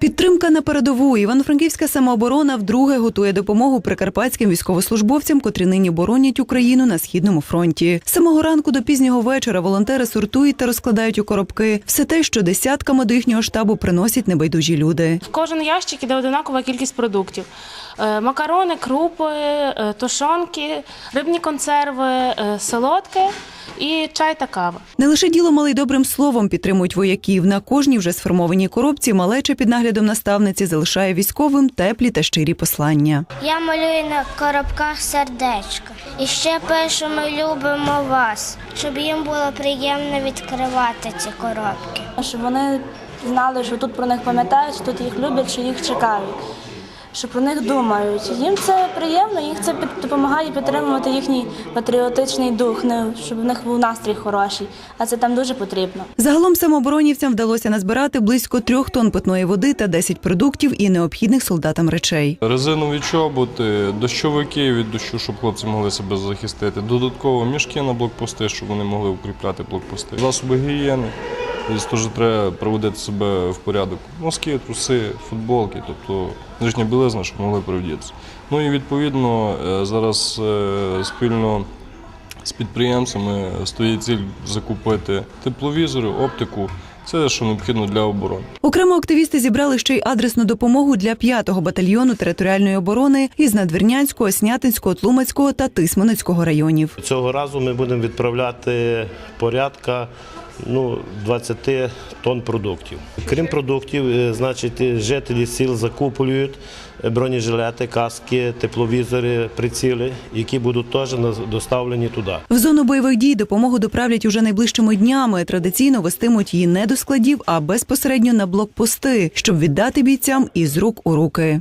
Підтримка на передову. Івано-Франківська самооборона вдруге готує допомогу прикарпатським військовослужбовцям, котрі нині боронять Україну на східному фронті. З самого ранку до пізнього вечора волонтери сортують та розкладають у коробки все те, що десятками до їхнього штабу приносять небайдужі люди. В кожен ящик іде одинакова кількість продуктів: Е, макарони, крупи, е, тушонки, рибні консерви, е, солодке і чай та кава. Не лише діло малий добрим словом підтримують вояків. На кожній вже сформованій коробці малеча під наглядом наставниці залишає військовим теплі та щирі послання. Я малюю на коробках сердечко. І ще пишу, ми любимо вас, щоб їм було приємно відкривати ці коробки. щоб вони знали, що тут про них пам'ятають, що тут їх люблять, що їх чекають, що про них думають. Їм це приємно, їх це під- допомагає підтримувати їхній патріотичний дух, не- щоб в них був настрій хороший, а це там дуже потрібно. Загалом самооборонівцям вдалося назбирати близько трьох тонн питної води та 10 продуктів і необхідних солдатам речей. Резинові чоботи, дощовики від дощу, щоб хлопці могли себе захистити. Додатково мішки на блокпости, щоб вони могли укріпляти блокпости. Засоби гігієни. Тобто теж треба приводити себе в порядок. Носки, труси, футболки, тобто нижня білизна, щоб могли привдітися. Ну і відповідно е, зараз е, спільно з підприємцями стоїть ціль закупити тепловізори, оптику. Це що необхідно для оборони. Окремо активісти зібрали ще й адресну допомогу для 5-го батальйону територіальної оборони із Надвірнянського, Снятинського, Тлумацького та Тисменецького районів. Цього разу ми будемо відправляти порядка ну, 20 тонн продуктів. Крім продуктів, е, значить, жителі сіл закуплюють бронежилети, каски, тепловізори, приціли, які будуть теж доставлені туди. В зону бойових дій допомогу доправлять уже найближчими днями. Традиційно вестимуть її не до складів, а безпосередньо на блокпости, щоб віддати бійцям із рук у руки.